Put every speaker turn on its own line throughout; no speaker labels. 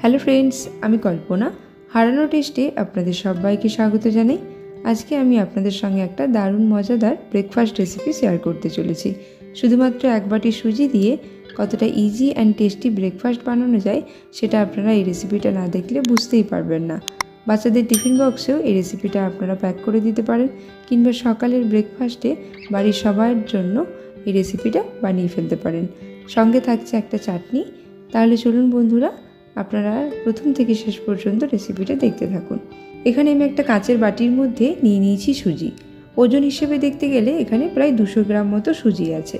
Hello friends, আমি কল্পনা। হারানো টেস্টে আপনাদের সবাইকে স্বাগত জানাই। আজকে আমি আপনাদের সঙ্গে একটা দারুণ মজাদার ব্রেকফাস্ট রেসিপি শেয়ার করতে চলেছি। শুধুমাত্র এক বাটি সুজি দিয়ে কতটা ইজি অ্যান্ড টেস্টি ব্রেকফাস্ট বানানো যায়, সেটা আপনারা এই রেসিপিটা না দেখলে বুঝতেই পারবেন না। বাচ্চাদের টিফিন বক্সেও এই রেসিপিটা আপনারা প্যাক করে দিতে পারেন, কিংবা সকালের ব্রেকফাস্টে বাড়ির সবার জন্য এই রেসিপিটা বানিয়ে ফেলতে পারেন। সঙ্গে থাকছে একটা চাটনি। তাহলে চলুন বন্ধুরা আপনারা প্রথম থেকে শেষ পর্যন্ত রেসিপিটা দেখতে থাকুন। এখানে আমি একটা কাঁচের বাটির মধ্যে নিয়ে নিয়েছি সুজি। ওজন হিসেবে দেখতে গেলে এখানে প্রায় দুশো গ্রাম মতো সুজি আছে।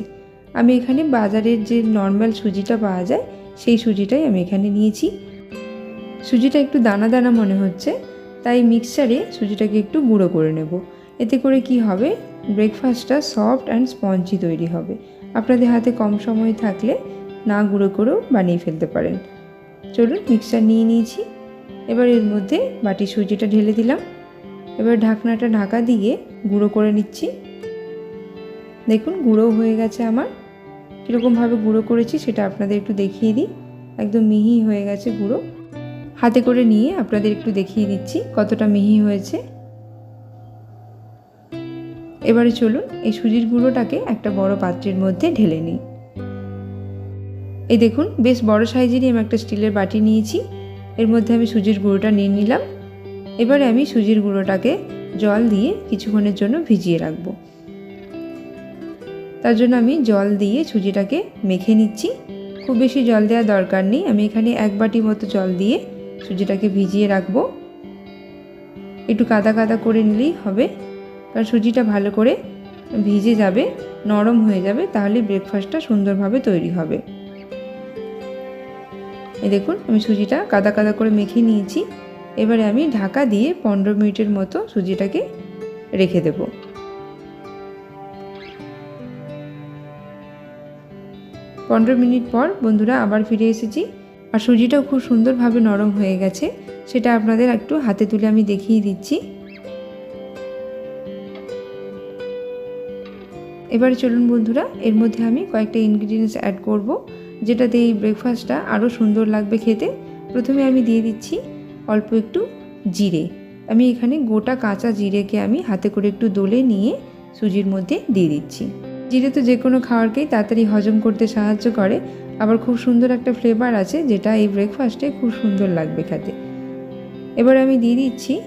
আমি এখানে বাজারের যে নর্মাল সুজিটা পাওয়া যায়, সেই সুজিটাই আমি এখানে নিয়েছি। সুজিটা একটু দানা দানা মনে হচ্ছে, তাই মিক্সচারে সুজিটাকে একটু গুঁড়ো করে নেব। এতে করে কি হবে? ব্রেকফাস্টটা সফট অ্যান্ড স্পঞ্জি তৈরি হবে। আপনাদের হাতে কম সময় থাকলে না গুঁড়ো করেও বানিয়ে ফেলতে পারেন। চলুন মিক্সচার নিয়ে নিয়েছি। এবার এর মধ্যে বাটি সুজিটা ঢেলে দিলাম। এবার ঢাকনাটা ঢাকা দিয়ে গুঁড়ো করে নিচ্ছি। দেখুন গুঁড়ো হয়ে গেছে আমার। কীরকমভাবে গুঁড়ো করেছি সেটা আপনাদের একটু দেখিয়ে দিই। একদম মিহি হয়ে গেছে গুঁড়ো। হাতে করে নিয়ে আপনাদের একটু দেখিয়ে দিচ্ছি কতটা মিহি হয়েছে। এবারে চলুন এই সুজির গুঁড়োটাকে একটা বড় পাত্রের মধ্যে ঢেলে নিই। এই দেখুন, বেশ বড় সাইজেরই আমি একটা স্টিলের বাটি নিয়েছি। এর মধ্যে আমি সুজির গুঁড়োটা নিয়ে নিলাম। এবারে আমি সুজির গুঁড়োটাকে জল দিয়ে কিছুক্ষণের জন্য ভিজিয়ে রাখব। তার জন্য আমি জল দিয়ে সুজিটাকে মেখে নিচ্ছি। খুব বেশি জল দেওয়ার দরকার নেই। আমি এখানে এক বাটি মতো জল দিয়ে সুজিটাকে ভিজিয়ে রাখব। একটু কাদা কাদা করে নিলেই হবে। কারণ সুজিটা ভালো করে ভিজে যাবে, নরম হয়ে যাবে, তাহলে ব্রেকফাস্টটা সুন্দরভাবে তৈরি হবে। এই দেখুন, আমি সুজিটা কাদা কাদা করে মেখে নিয়েছি। এবারে আমি ঢাকা দিয়ে পনেরো মিনিটের মতো সুজিটাকে রেখে দেব। পনেরো মিনিট পর বন্ধুরা আবার ফিরে এসেছি। আর সুজিটাও খুব সুন্দরভাবে নরম হয়ে গেছে। সেটা আপনাদের একটু হাতে তুলে আমি দেখিয়ে দিচ্ছি। এবারে চলুন বন্ধুরা, এর মধ্যে আমি কয়েকটা ইনগ্রিডিয়েন্টস অ্যাড করব। যেটাতে এই ব্রেকফাস্টটা আরও সুন্দর লাগবে খেতে, প্রথমে আমি দিয়ে দিচ্ছি অল্প একটু জিরে। আমি এখানে গোটা কাঁচা জিরেকে আমি হাতে করে একটু দোলে নিয়ে সুজির মধ্যে দিয়ে দিচ্ছি। জিরে তো যে কোনো খাবারকেই তাড়াতাড়ি হজম করতে সাহায্য করে, আবার খুব সুন্দর একটা ফ্লেভার আছে যেটা এই ব্রেকফাস্টে খুব সুন্দর লাগবে খেতে। এবার আমি দিয়ে দিচ্ছি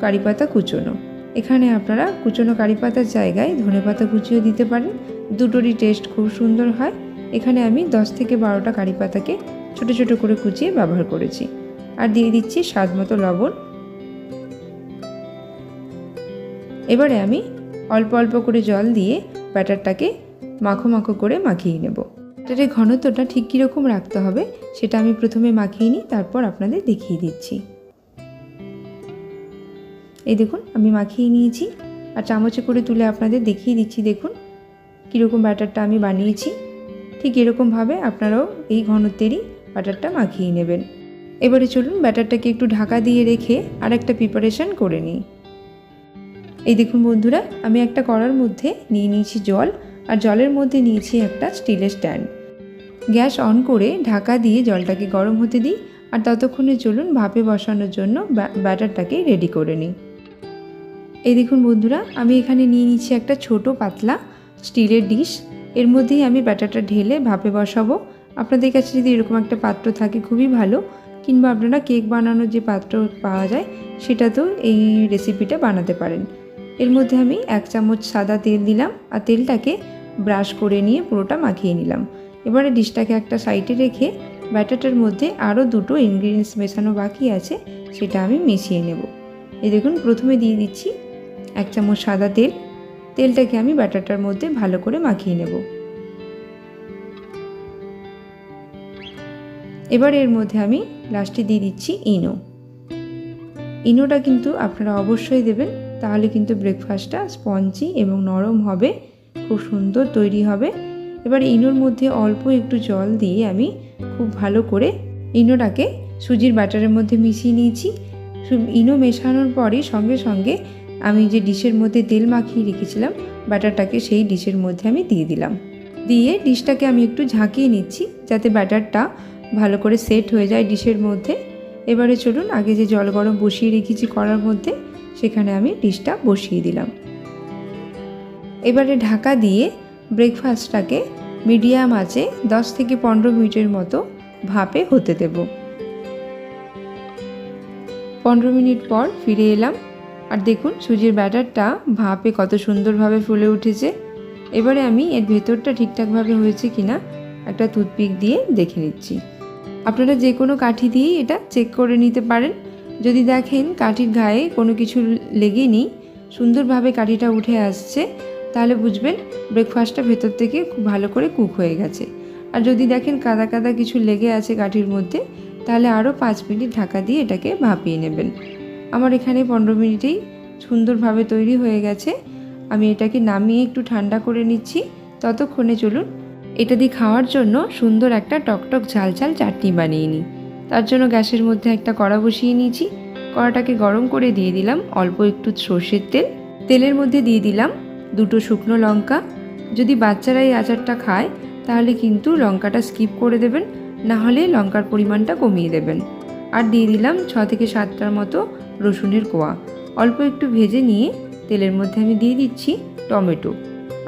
কারি পাতা কুচোনো। এখানে আপনারা কুচোনো কারি পাতার জায়গায় ধনে পাতা কুচিও দিতে পারেন। দুটোরই টেস্ট খুব সুন্দর হয়। এখানে আমি দশ থেকে বারোটা কারি পাতাকে ছোটো ছোটো করে কুচিয়ে ব্যবহার করেছি। আর দিয়ে দিচ্ছি স্বাদ মতো লবণ। এবারে আমি অল্প অল্প করে জল দিয়ে ব্যাটারটাকে মাখো মাখো করে মাখিয়ে নেব। ব্যাটারের ঘনত্বটা ঠিক কীরকম রাখতে হবে সেটা আমি প্রথমে মাখিয়ে নিই, তারপর আপনাদের দেখিয়ে দিচ্ছি। এই দেখুন, আমি মাখিয়ে নিয়েছি। আর চামচে করে তুলে আপনাদের দেখিয়ে দিচ্ছি, দেখুন। কীরকম ব্যাটারটা আমি বানিয়েছি। ঠিক এরকমভাবে আপনারাও এই ঘনত্বেরই ব্যাটারটা মাখিয়ে নেবেন। এবারে চলুন ব্যাটারটাকে একটু ঢাকা দিয়ে রেখে আর একটা প্রিপারেশান করে নিই। এই দেখুন বন্ধুরা, আমি একটা কড়ার মধ্যে নিয়ে নিয়েছি জল, আর জলের মধ্যে নিয়েছি একটা স্টিলের স্ট্যান্ড। গ্যাস অন করে ঢাকা দিয়ে জলটাকে গরম হতে দিই, আর ততক্ষণে চলুন ভাপে বসানোর জন্য ব্যাটারটাকে রেডি করে নিই। এই দেখুন বন্ধুরা, আমি এখানে নিয়ে নিচ্ছি একটা ছোট পাতলা স্টিলের ডিশ। এর মধ্যেই আমি ব্যাটারটা ঢেলে ভাপে বসাবো। আপনাদের কাছে যদি এরকম একটা পাত্র থাকে, খুবই ভালো। কিংবা আপনারা কেক বানানোর যে পাত্র পাওয়া যায়, সেটাতেও এই রেসিপিটা বানাতে পারেন। এর মধ্যে আমি এক চামচ সাদা তেল দিলাম আর তেলটাকে ব্রাশ করে নিয়ে পুরোটা মাখিয়ে নিলাম। এবারে ডিশটাকে একটা সাইডে রেখে ব্যাটারটার মধ্যে আরও দুটো ইনগ্রিডিয়েন্টস মেশানো বাকি আছে, সেটা আমি মিশিয়ে নেব। এই দেখুন, প্রথমে দিয়ে দিচ্ছি এক চামচ সাদা তেল। তেলটাকে আমি ব্যাটারটার মধ্যে ভালো করে মাখিয়ে নেব। এবার এর মধ্যে আমি লাস্টে দিয়ে দিচ্ছি ইনো। ইনোটা কিন্তু আপনারা অবশ্যই দেবেন, তাহলে কিন্তু ব্রেকফাস্টটা স্পঞ্জি এবং নরম হবে, খুব সুন্দর তৈরি হবে। এবার ইনোর মধ্যে অল্প একটু জল দিয়ে আমি খুব ভালো করে ইনোটাকে সুজির ব্যাটারের মধ্যে মিশিয়ে নিয়েছি। ইনো মেশানোর পরই সঙ্গে সঙ্গে আমি যে ডিশের মধ্যে তেল মাখিয়ে রেখেছিলাম ব্যাটারটাকে সেই ডিশের মধ্যে আমি দিয়ে দিলাম। দিয়ে ডিশটাকে আমি একটু ঝাঁকিয়ে নিচ্ছি, যাতে ব্যাটারটা ভালো করে সেট হয়ে যায় ডিশের মধ্যে। এবারে চলুন, আগে যে জল গরম বসিয়ে রেখেছি করার মধ্যে, সেখানে আমি ডিশটা বসিয়ে দিলাম। এবারে ঢাকা দিয়ে ব্রেকফাস্টটাকে মিডিয়াম আছে দশ থেকে পনেরো মিনিটের মতো ভাপে হতে দেব। পনেরো মিনিট পর ফিরে এলাম। আর দেখুন, সুজির ব্যাটারটা ভাপে কত সুন্দরভাবে ফুলে উঠেছে। এবারে আমি এর ভেতরটা ঠিকঠাকভাবে হয়েছে কিনা একটা টুথপিক দিয়ে দেখে নিচ্ছি। আপনারা যে কোনো কাঠি দিয়েই এটা চেক করে নিতে পারেন। যদি দেখেন কাঠির গায়ে কোনো কিছু লেগে সুন্দরভাবে কাঠিটা উঠে আসছে, তাহলে বুঝবেন ব্রেকফাস্টটা ভেতর থেকে খুব ভালো করে কুক হয়ে গেছে। আর যদি দেখেন কাদা কাদা কিছু লেগে আছে কাঠির মধ্যে, তাহলে আরও পাঁচ মিনিট ঢাকা দিয়ে এটাকে ভাপিয়ে নেবেন। আমার এখানে পনেরো মিনিটেই সুন্দরভাবে তৈরি হয়ে গেছে। আমি এটাকে নামিয়ে একটু ঠান্ডা করে নিচ্ছি। ততক্ষণে চলুন, এটা দিয়ে খাওয়ার জন্য সুন্দর একটা টকটক ঝাল ঝাল চাটনি বানিয়ে নিই। তার জন্য গ্যাসের মধ্যে একটা কড়া বসিয়ে নিয়েছি। কড়াটাকে গরম করে দিয়ে দিলাম অল্প একটু সর্ষের তেল। তেলের মধ্যে দিয়ে দিলাম দুটো শুকনো লঙ্কা। যদি বাচ্চারা এই আচারটা খায়, তাহলে কিন্তু লঙ্কাটা স্কিপ করে দেবেন, না হলে লঙ্কার পরিমাণটা কমিয়ে দেবেন। আর দিয়ে দিলাম ছ থেকে সাতটার মতো রসুনের কোয়া। অল্প একটু ভেজে নিয়ে তেলের মধ্যে আমি দিয়ে দিচ্ছি টমেটো।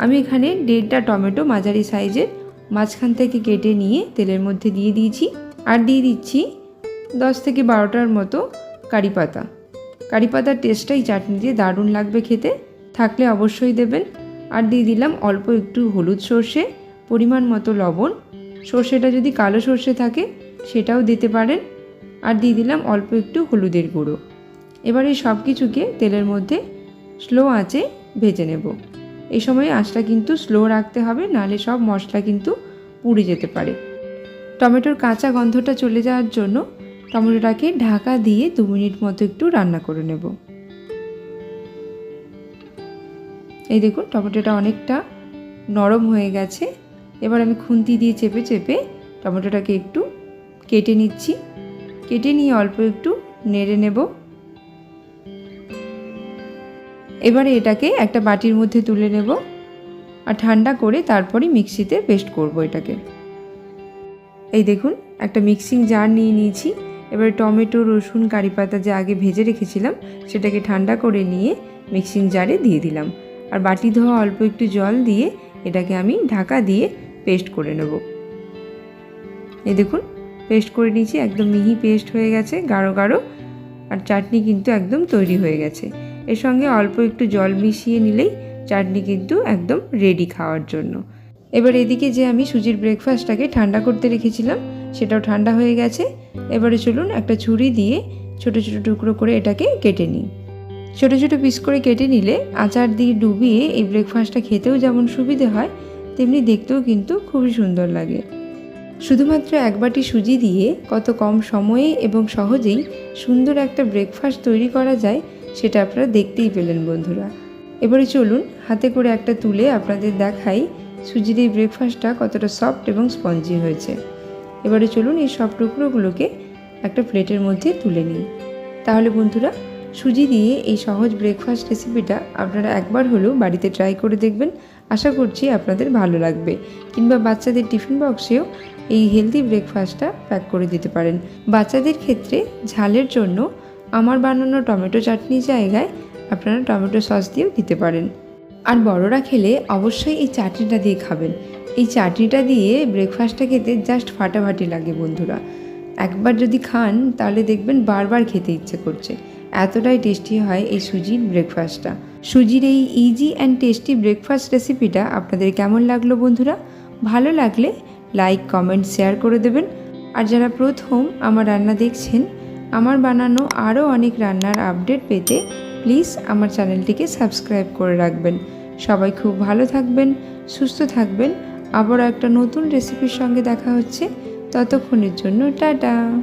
আমি এখানে দেড়টা টমেটো মাঝারি সাইজের মাঝখান থেকে কেটে নিয়ে তেলের মধ্যে দিয়ে দিয়েছি আর দিয়ে দিচ্ছি দশ থেকে বারোটার মতো কারি পাতা। কারি পাতার টেস্টটাই চাটনি দিয়ে দারুণ লাগবে খেতে, থাকলে অবশ্যই দেবেন। আর দিয়ে দিলাম অল্প একটু হলুদ সর্ষে, পরিমাণ মতো লবণ। সর্ষেটা যদি কালো সর্ষে থাকে, সেটাও দিতে পারেন। আর দিয়ে দিলাম অল্প একটু হলুদের গুঁড়ো। এবার এই সব কিছুকে তেলের মধ্যে স্লো আঁচে ভেজে নেব। এই সময় আঁচটা কিন্তু স্লো রাখতে হবে, নাহলে সব মশলা কিন্তু পুড়ে যেতে পারে। টমেটোর কাঁচা গন্ধটা চলে যাওয়ার জন্য টমেটোটাকে ঢাকা দিয়ে দু মিনিট মতো একটু রান্না করে নেব। এই দেখুন, টমেটোটা অনেকটা নরম হয়ে গেছে। এবার আমি খুন্তি দিয়ে চেপে চেপে টমেটোটাকে একটু কেটে নিচ্ছি। কেটে নিয়ে অল্প একটু নেড়ে নেব। এবারে এটাকে একটা বাটির মধ্যে তুলে নেব আর ঠান্ডা করে তারপরে মিক্সিতে পেস্ট করব এটাকে। এই দেখুন, একটা মিক্সিং জার নিয়ে নিয়েছি। এবারে টমেটো, রসুন কারি পাতা যে আগে ভেজে রেখেছিলাম, সেটাকে ঠান্ডা করে নিয়ে মিক্সিং জারে দিয়ে দিলাম। আর বাটি ধোয়া অল্প একটু জল দিয়ে এটাকে আমি ঢাকা দিয়ে পেস্ট করে নেব। এই দেখুন পেস্ট করে নিয়েছি, একদম মিহি পেস্ট হয়ে গেছে, গাঢ় গাঢ়, আর চাটনি কিন্তু একদম তৈরি হয়ে গেছে। এর সঙ্গে অল্প একটু জল মিশিয়ে নিলেই চাটনি কিন্তু একদম রেডি খাওয়ার জন্য। এবার এদিকে যে আমি সুজির ব্রেকফাস্টটাকে ঠান্ডা করতে রেখেছিলাম, সেটাও ঠান্ডা হয়ে গেছে। এবারে চলুন একটা ছুরি দিয়ে ছোট ছোট টুকরো করে এটাকে কেটে নিই। ছোট ছোট পিস করে কেটে নিলে আচার দিয়ে ডুবিয়ে এই ব্রেকফাস্টটা খেতেও যেমন সুবিধে হয়, তেমনি দেখতেও কিন্তু খুবই সুন্দর লাগে। শুধুমাত্র এক বাটি সুজি দিয়ে কত কম সময়ে এবং সহজেই সুন্দর একটা ব্রেকফাস্ট তৈরি করা যায়, সেটা আপনারা দেখতেই পেলেন বন্ধুরা। এবারে চলুন হাতে করে একটা তুলে আপনাদের দেখাই সুজির এই ব্রেকফাস্টটা কতটা সফট এবং স্পঞ্জি হয়েছে। এবারে চলুন এই সব টুকরোগুলোকে একটা প্লেটের মধ্যে তুলে নিই। তাহলে বন্ধুরা, সুজি দিয়ে এই সহজ ব্রেকফাস্ট রেসিপিটা আপনারা একবার হলেও বাড়িতে ট্রাই করে দেখবেন। আশা করছি আপনাদের ভালো লাগবে। কিংবা বাচ্চাদের টিফিন বক্সেও এই হেলদি ব্রেকফাস্টটা প্যাক করে দিতে পারেন। বাচ্চাদের ক্ষেত্রে ঝালের জন্য আমার বানানো টমেটো চাটনির জায়গায় আপনারা টমেটো সস দিয়েও দিতে পারেন। আর বড়রা খেলে অবশ্যই এই চাটনিটা দিয়ে খাবেন। এই চাটনিটা দিয়ে ব্রেকফাস্টটা খেতে জাস্ট ফাটাফাটি লাগে বন্ধুরা। একবার যদি খান, তাহলে দেখবেন বারবার খেতে ইচ্ছে করছে। এতটাই টেস্টি হয় এই সুজির ব্রেকফাস্টটা সুজির এই ইজি অ্যান্ড টেস্টি ব্রেকফাস্ট রেসিপিটা আপনাদের কেমন লাগল বন্ধুরা? ভালো লাগলে লাইক কমেন্ট শেয়ার করে দেবেন। আর যারা প্রথম আমার রান্না দেখছেন, আমার বানানো আরও অনেক রান্নার আপডেট পেতে প্লিজ আমার চ্যানেলটিকে সাবস্ক্রাইব করে রাখবেন। সবাই খুব ভালো থাকবেন, সুস্থ থাকবেন। আবারও একটা নতুন রেসিপির সঙ্গে দেখা হচ্ছে। ততক্ষণের জন্য টাটা।